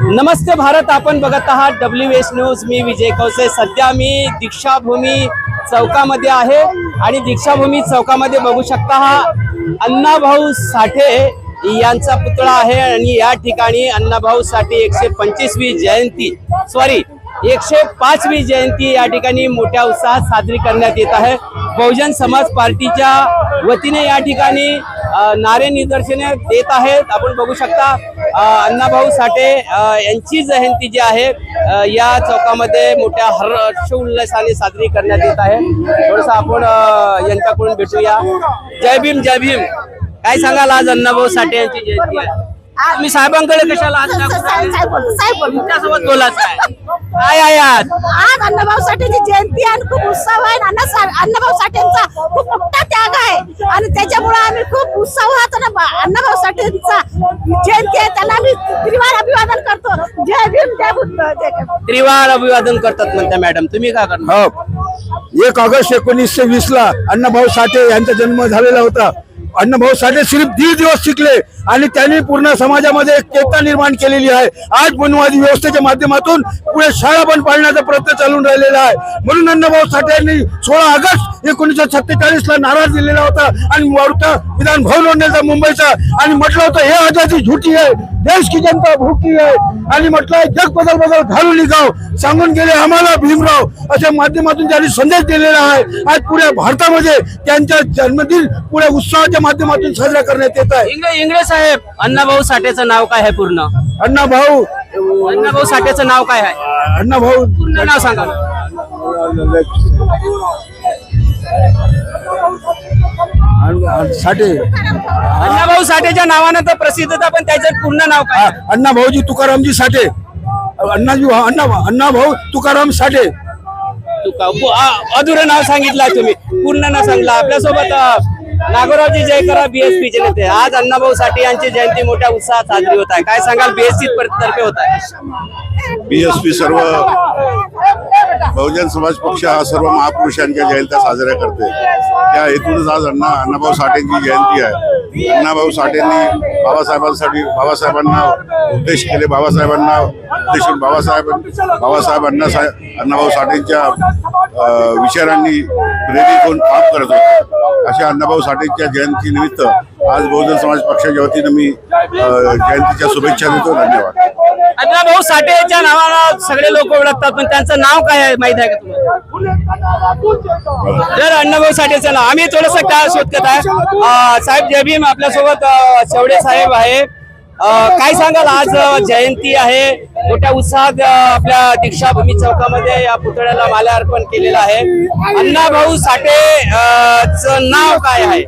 नमस्ते भारत आपण बघत आहात डब्ल्यू एस न्यूज मी विजय कौसे. सध्या मी दीक्षाभूमी चौकामध्ये आहे आणि दीक्षाभूमी चौकामध्ये बघू शकता हा अण्णाभाऊ साठे यांचा पुतळा आहे आणि या ठिकाणी अण्णाभाऊ साठे एकशे पंचवीसवी जयंती सॉरी एकशे पाचवी जयंती या ठिकाणी मोठ्या उत्साहात साजरी करण्यात येत आहे. बहुजन समाज पार्टीच्या वतीने या ठिकाणी नारे निदर्शने देत आहेत. आपण बघू शकता अण्णाभाऊ साठे यांची जयंती जी आहे या चौकामध्ये मोठ्या हर्ष उल्हासाने साजरी करण्यात येत आहे. थोडस आपण यांच्याकडून भेटूया. जय भीम जय भीम. काय सांगाल आज अण्णाभाऊ साठे यांची जयंती आहे? तुम्ही साहेबांकडे कशाला आज साहेब साहेब बोल साहेब बोल. तुमच्यासोबत बोलायचं आहे काय आहे आज आज अण्णाभाऊ साठेची जयंती आहे आणि खूप उत्सव आहे. आणि अण्णा सा- अण्णाभाऊ साठेंचा खूप मोठा त्याग आहे. आणि त्याच्यामुळे आम्ही खूप उत्साहात आणि बा- अण्णाभाऊ साठेंचा जयंती आहे. त्यांना आम्ही त्रिवार अभिवादन करतो. जय भीम जय बुद्ध जय. त्रिवार अभिवादन करतात म्हणता मॅडम. तुम्ही काय करणार हो. एक ऑगस्ट एकोणीसशे वीस ला अण्णाभाऊ साठे यांचा जन्म झालेला होता. अण्णाभाऊ साठे सिर्फ दीड दिवस शिकले आणि त्यांनी पूर्ण समाजामध्ये एक चेतना निर्माण केलेली आहे. आज वनवादी व्यवस्थेच्या माध्यमातून पुढे शाळा पण पाळण्याचा प्रयत्न चालून राहिलेला आहे. म्हणून अण्णाभाऊ साठे यांनी सोळा ऑगस्ट एकोणीसशे सत्तेचाळीस ला नारा दिलेला होता आणि मोर्चा विधान भवन ओढण्याचा मुंबईचा. आणि म्हटलं होतं हे आजादी झुटी आहे देश की जनता भूकी आहे. आणि म्हटलं जग बदल बदल घालून निघाव सांगून गेले आम्हाला भीमराव अशा माध्यमातून त्यांनी संदेश दिलेला आहे आज पुऱ्या भारतामध्ये त्यांचा जन्मदिन पुऱ्या उत्सवाच्या माध्यमातून साजरा करण्यात येत आहे. इंगळे इंगळे साहेब अण्णाभाऊ साठेचं नाव काय आहे पूर्ण? अण्णा भाऊ अण्णाभाऊ साठेचं नाव काय आहे? अण्णा भाऊ पूर्ण नाव सांगा. साठे. अण्णाभाऊ साठेच्या नावानं तर प्रसिद्धता पण त्याचं पूर्ण नाव काय? आहे? अण्णा भाऊजी तुकारामजी साठे. अण्णाजी अण्णा अण्णा भाऊ तुकाराम साठे. अधुरं नाव सांगितलं तुम्ही. पूर्ण नाव सांगला आपल्यासोबत नागोरावजी जयकरा बीएसपी नेते आज अण्णाभाऊ साठे यांची जयंती मोठ्या उत्साहात साजरी होत आहे. काय सांगाल? बीएससी तर्फे होत आहे. बीएसपी सर्व बहुजन समाज पक्ष हा सर्व महापुरुषांच्या जयंत्या साजऱ्या करते त्या हेतूनच आज अण्णा अण्णाभाऊ साठेंची जयंती आहे. अण्णाभाऊ साठेंनी बाबासाहेबांसाठी बाबासाहेबांना उद्देश केले. बाबासाहेबांना उद्देशून बाबासाहेब बाबासाहेब अण्णासाहेब अण्णाभाऊ साठेंच्या विचारांनी प्रेरित होऊन काम करत होते. अशा अण्णाभाऊ साठेंच्या जयंतीनिमित्त आज बहुजन समाज पक्षाच्या वतीनं मी जयंतीच्या शुभेच्छा देतो. धन्यवाद. अण्णाभाऊ साठेच्या नावानं सगळे लोक ओळखतात पण त्यांचं नाव काय आहे माहीत आहे का तुम्हाला? तर अण्णाभाऊ साठेचं नाव आम्ही थोडस काय शोधत आहे. साहेब जय भीम आपल्यासोबत शेवडे साहेब आहे. काय सांगाल आज जयंती आहे. मोठ्या उत्साहात आपल्या दीक्षाभूमी चौकामध्ये या पुतळ्याला माल्यार्पण केलेलं आहे. अण्णाभाऊ साठे च नाव काय आहे?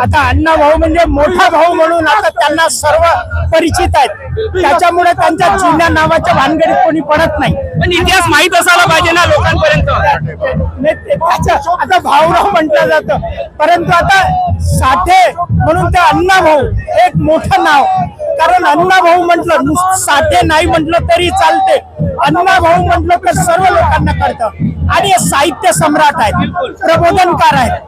आता अण्णा भाऊ म्हणजे मोठा भाऊ म्हणून आता त्यांना सर्व परिचित आहेत. त्याच्यामुळे त्यांच्या जुन्या नावाच्या भानगडीत कोणी पडत नाही. पण इतिहास माहीत असायला पाहिजे ना लोकांपर्यंत. आता भाऊराव म्हटलं जातं. परंतु आता साठे म्हणून ते अण्णा भाऊ एक मोठं नाव. कारण अण्णा भाऊ म्हटलं साठे नाही म्हटलं तरी चालते. अण्णा भाऊ म्हटलं तर सर्व लोकांना कळतं. आणि साहित्य सम्राट आहेत प्रबोधनकार आहेत.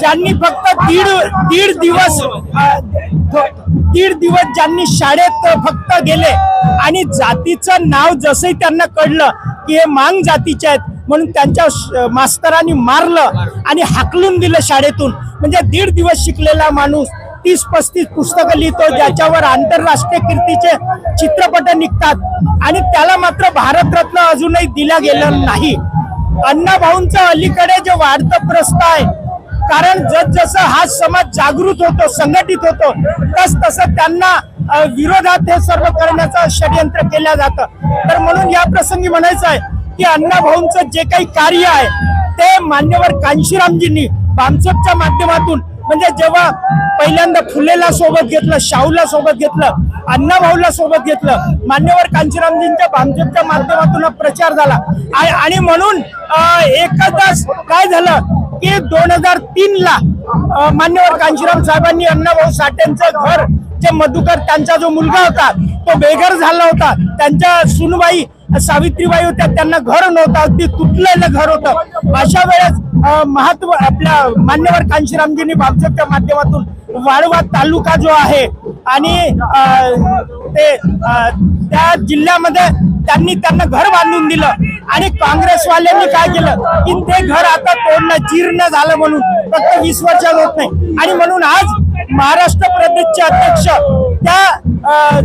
ज्यांनी फक्त दीड दीड दिवस दीड दिवस ज्यांनी शाळेत फक्त गेले आणि जातीचं नाव जसंही त्यांना कळलं की हे मांग जातीचे आहेत म्हणून त्यांच्या मास्तरांनी मारलं आणि हाकलून दिलं शाळेतून. म्हणजे दीड दिवस शिकलेला माणूस तीस पस्तीस पुस्तकं लिहितो ज्याच्यावर आंतरराष्ट्रीय कीर्तीचे चित्रपट निघतात आणि त्याला मात्र भारतरत्न अजूनही दिला गेलं नाही. अण्णाभाऊंचं अलीकडे जे वाढतं प्रस्ताव आहे कारण जसजसं हा समाज जागृत होतो संघटित होतो तस तसं त्यांना विरोधात हे सर्व करण्याचं षडयंत्र केलं जातं. तर म्हणून या प्रसंगी म्हणायचं आहे की अण्णाभाऊंचं जे काही कार्य आहे ते मान्यवर कांशीरामजींनी बामचोकच्या माध्यमातून म्हणजे जेव्हा पहिल्यांदा फुलेला सोबत घेतलं शाहूला सोबत घेतलं अण्णाभाऊला सोबत घेतलं मान्यवर कांशीरामजींच्या बामचोकच्या माध्यमातून प्रचार झाला. आणि म्हणून एकदाच काय झालं की दोन हजार तीन ला मान्यवर कांशीराम साहेबांनी अण्णाभाऊ साठेंचं घर जे मधुकर त्यांचा जो मुलगा होता तो बेघर झाला होता. त्यांच्या सुनबाई सावित्रीबाई होत्या त्यांना घर नव्हतं अगदी तुटलेलं घर होतं. अशा वेळेस महत्त्व आपल्या मान्यवर कांशीरामजींनी बापचकच्या माध्यमातून वाळवा तालुका जो आहे आणि ते त्या जिल्ह्यामध्ये त्यांनी त्यांना घर बांधून दिलं. आणि काँग्रेसवाल्यांनी काय केलं? की ते घर आता तोडणं जीर्ण झालं म्हणून. फक्त वीस वर्षात होत नाही. आणि म्हणून आज महाराष्ट्र प्रदेशचे अध्यक्ष त्या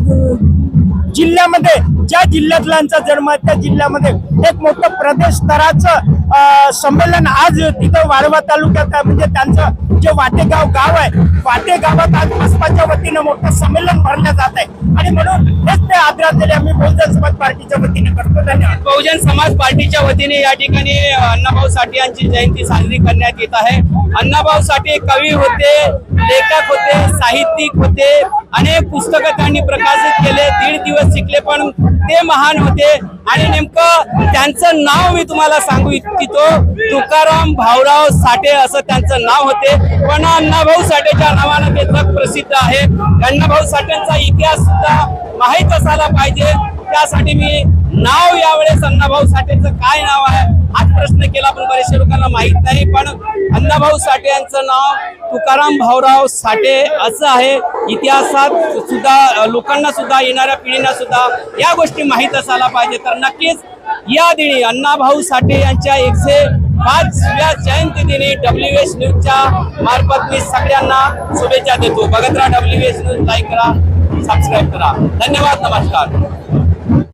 जिल्ह्यामध्ये ज्या जिल्ह्यातल्यांचा जन्म आहे त्या जिल्ह्यामध्ये एक मोठं प्रदेश स्तराचं संमेलन आज तिथं वाळवा तालुक्यात म्हणजे त्यांचं जे वाटेगाव गाव आहे वाटे गावात आज बसपाच्या वतीनं मोठं संमेलन भरलं जात आहे. आणि म्हणून हेच ते आदरांजली आम्ही बहुजन समाज पार्टीच्या वतीने करतो. धन्यवाद. बहुजन समाज पार्टीच्या वतीने या ठिकाणी अण्णाभाऊ साठे यांची जयंती साजरी करण्यात येत आहे. अण्णाभाऊ साठे कवी होते लेखक होते साहित्यिक होते अनेक पुस्तकं त्यांनी प्रकाशित केले दीड दिवस शिकले पण ते महान होते. आणि नेमकं त्यांचं नाव मी तुम्हाला सांगू इच्छितो तुकाराम भाऊराव साठे असं त्यांचं नाव होते. पण अण्णाभाऊ साठेच्या नावानं ते जग प्रसिद्ध आहे. अण्णाभाऊ साठेंचा इतिहास सुद्धा माहीत असायला पाहिजे. त्यासाठी मी नाव यावेळेस अण्णाभाऊ साठेचं काय नाव आहे? हाच प्रश्न केला पण बरेचशे लोकांना माहीत नाही पण अण्णाभाऊ साठे यांचं नाव तुकाराम भाऊराव साठे असं आहे. इतिहासात सुद्धा लोकांना सुद्धा येणाऱ्या पिढींना सुद्धा या गोष्टी माहीत असायला पाहिजे. तर नक्कीच या दिनी अण्णाभाऊ साठे यांच्या एकशे पाचव्या जयंती दिनी डब्ल्यू एस न्यूजच्या मार्फत मी सगळ्यांना शुभेच्छा देतो. बघत राहा डब्ल्यू एस न्यूज लाईक करा सबस्क्राईब करा. धन्यवाद नमस्कार.